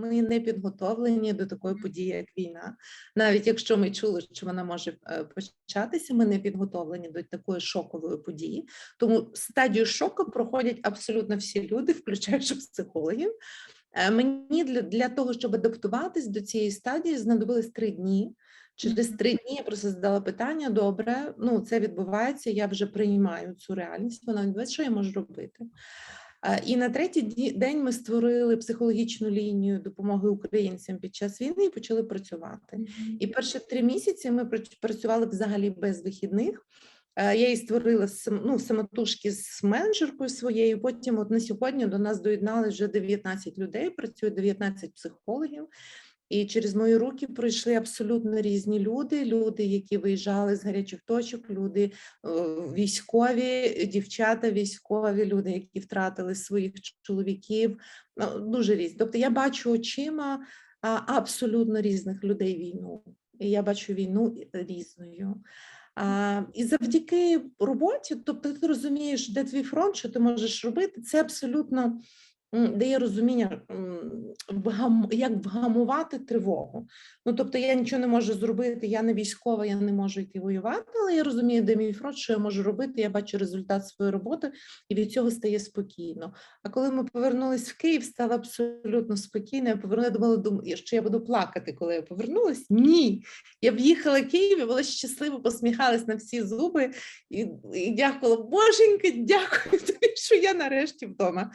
ми не підготовлені до такої події, як війна. Навіть якщо ми чули, що вона може е, початися, ми не підготовлені до такої шокової події. Тому стадію шоку проходять абсолютно всі люди, включаючи психологів. Е, Мені для, для того, щоб адаптуватись до цієї стадії, знадобились три дні. Через три дні я просто задала питання: добре, ну це відбувається, я вже приймаю цю реальність. Вона відбувається, що я можу робити. І на третій день ми створили психологічну лінію допомоги українцям під час війни і почали працювати. І перші три місяці ми працювали взагалі без вихідних. Я її створила ну, самотужки з менеджеркою своєю. Потім, от на сьогодні, до нас доєднали вже 19 людей, працює 19 психологів. І через мої руки пройшли абсолютно різні люди: люди, які виїжджали з гарячих точок, люди е, військові, дівчата військові, люди, які втратили своїх чоловіків. Ну, дуже різні. Тобто я бачу очима абсолютно різних людей війну. І я бачу війну різною. А, і завдяки роботі, тобто ти розумієш, де твій фронт, що ти можеш робити, це абсолютно дає розуміння, як вгамувати тривогу. Ну, тобто я нічого не можу зробити, я не військова, я не можу йти воювати, але я розумію, де мій фронт, що я можу робити, я бачу результат своєї роботи, і від цього стає спокійно. А коли ми повернулись в Київ, стало абсолютно спокійно. Я повернула, думала, дум- що я буду плакати, коли я повернулась. Ні. Я б їхала в Київ, і була щаслива, посміхалась на всі зуби і, і дякувала, Боженька, дякую тобі, що я нарешті вдома.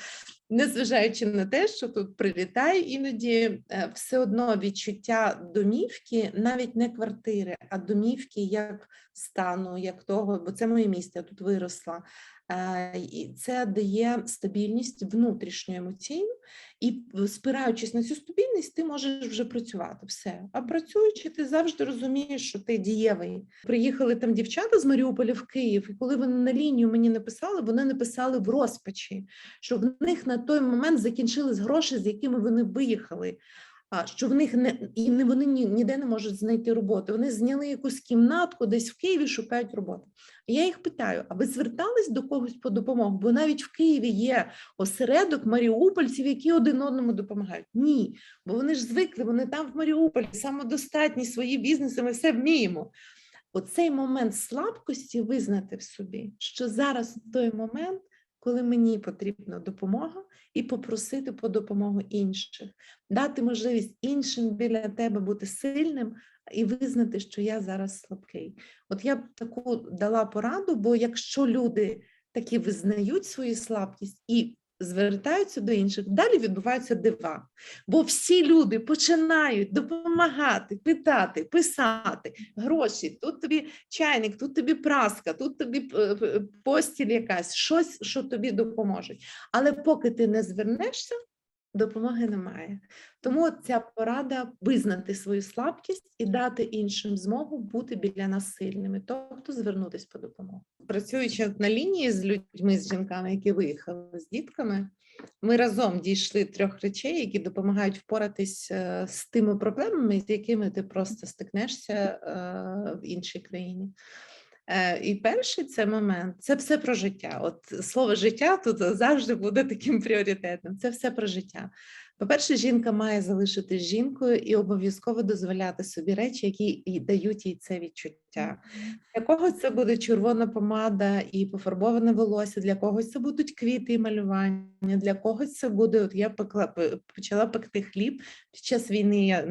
Незважаючи на те, що тут прилітає іноді е, все одно відчуття домівки, навіть не квартири, а домівки як стану, як того, бо це моє місце, я тут виросла. Е, І це дає стабільність внутрішню емоційну, і спираючись на цю стабільність, ти можеш вже працювати все. А працюючи, ти завжди розумієш, що ти дієвий. Приїхали там дівчата з Маріуполя в Київ, і коли вони на лінію мені написали, вони написали в розпачі, що в них на той момент закінчились гроші, з якими вони виїхали. Що в них не і не вони ні, ніде не можуть знайти роботу. Вони зняли якусь кімнатку десь в Києві, шукають роботу. Я їх питаю: а ви звертались до когось по допомогу? Бо навіть в Києві є осередок маріупольців, які один одному допомагають. Ні, бо вони ж звикли, вони там в Маріуполі, самодостатні свої бізнеси, ми все вміємо. Оцей момент слабкості визнати в собі, що зараз той момент, коли мені потрібна допомога, і попросити по допомогу інших, дати можливість іншим біля тебе бути сильним і визнати, що я зараз слабкий. От я б таку дала пораду, бо якщо люди такі визнають свою слабкість і звертаються до інших, далі відбуваються дива. Бо всі люди починають допомагати, питати, писати гроші. Тут тобі чайник, тут тобі праска, тут тобі е, е, постіль якась, щось, що тобі допоможе. Але поки ти не звернешся, допомоги немає. Тому ця порада визнати свою слабкість і дати іншим змогу бути біля нас сильними, тобто звернутися по допомогу. Працюючи на лінії з людьми, з жінками, які виїхали з дітками, ми разом дійшли трьох речей, які допомагають впоратись е, з тими проблемами, з якими ти просто стикнешся е, в іншій країні. Е, І перший це момент, це все про життя. От слово життя тут завжди буде таким пріоритетним. Це все про життя. По-перше, жінка має залишитись жінкою і обов'язково дозволяти собі речі, які їй дають їй це відчуття. Для когось це буде червона помада і пофарбоване волосся, для когось це будуть квіти і малювання, для когось це буде. От я пекла почала пекти хліб під час війни. Я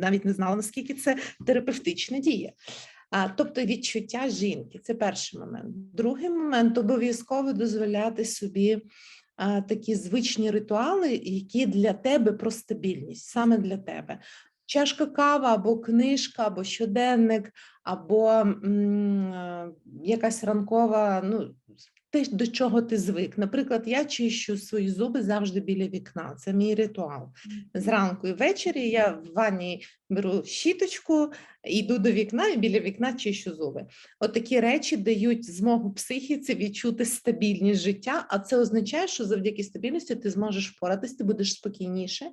навіть не знала, наскільки це терапевтична дія. Тобто відчуття жінки це перший момент. Другий момент обов'язково дозволяти собі а, такі звичні ритуали, які для тебе про стабільність, саме для тебе. Чашка кава або книжка, або щоденник, або м, якась ранкова, ну, те, до чого ти звик. Наприклад, я чищу свої зуби завжди біля вікна. Це мій ритуал. Зранку і ввечері я в ванні беру щіточку, йду до вікна і біля вікна чищу зуби. От такі речі дають змогу психіці відчути стабільність життя, а це означає, що завдяки стабільності ти зможеш впоратись, ти будеш спокійніше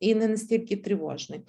і не настільки тривожний.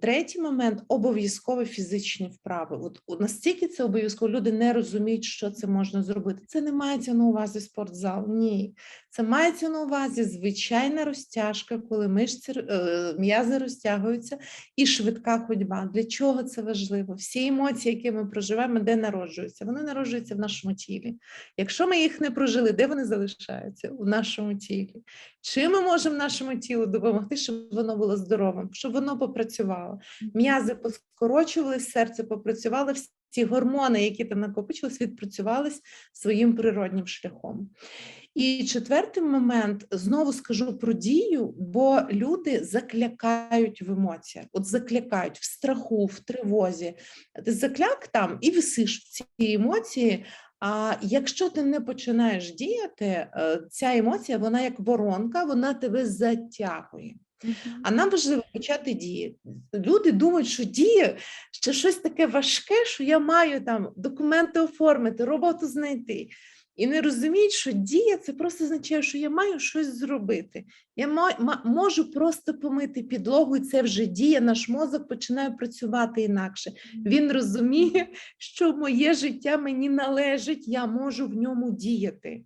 Третій момент обов'язково фізичні вправи. От настільки це обов'язково люди не розуміють, що це можна зробити. Це не мається на увазі спортзал. Ні, Це мається на увазі звичайна розтяжка, коли мишці е, м'язи розтягуються, і швидка ходьба. Для чого це важливо? Всі емоції, які ми проживаємо, де народжуються? Вони народжуються в нашому тілі. Якщо ми їх не прожили, де вони залишаються? У нашому тілі. Чим ми можемо нашому тілу допомогти, щоб воно було здоровим, щоб воно попрацювало? М'язи поскорочувались, серце попрацювало, всі гормони, які там накопичились, відпрацювались своїм природнім шляхом. І четвертий момент знову скажу про дію, бо люди заклякають в емоціях, от заклякають в страху, в тривозі. Ти закляк там і висиш в цій емоції. А якщо ти не починаєш діяти, е, ця емоція, вона як воронка, вона тебе затягує. А нам важливо почати діяти. Люди думають, що дія ще щось таке важке, що я маю там документи оформити, роботу знайти. І не розуміють, що дія це просто означає, що я маю щось зробити. Я можу просто помити підлогу, і це вже дія. Наш мозок починає працювати інакше. Він розуміє, що моє життя мені належить, я можу в ньому діяти.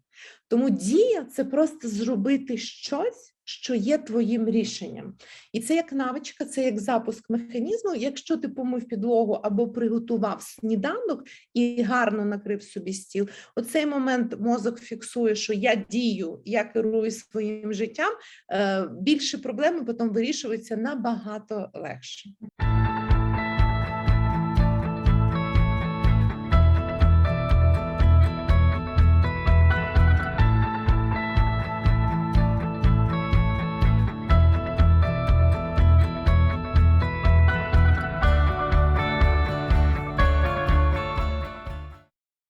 Тому дія це просто зробити щось, що є твоїм рішенням. І це як навичка, це як запуск механізму. Якщо ти помив підлогу або приготував сніданок і гарно накрив собі стіл, у цей момент мозок фіксує, що я дію, я керую своїм життям. е, Більше проблеми потім вирішуються набагато легше.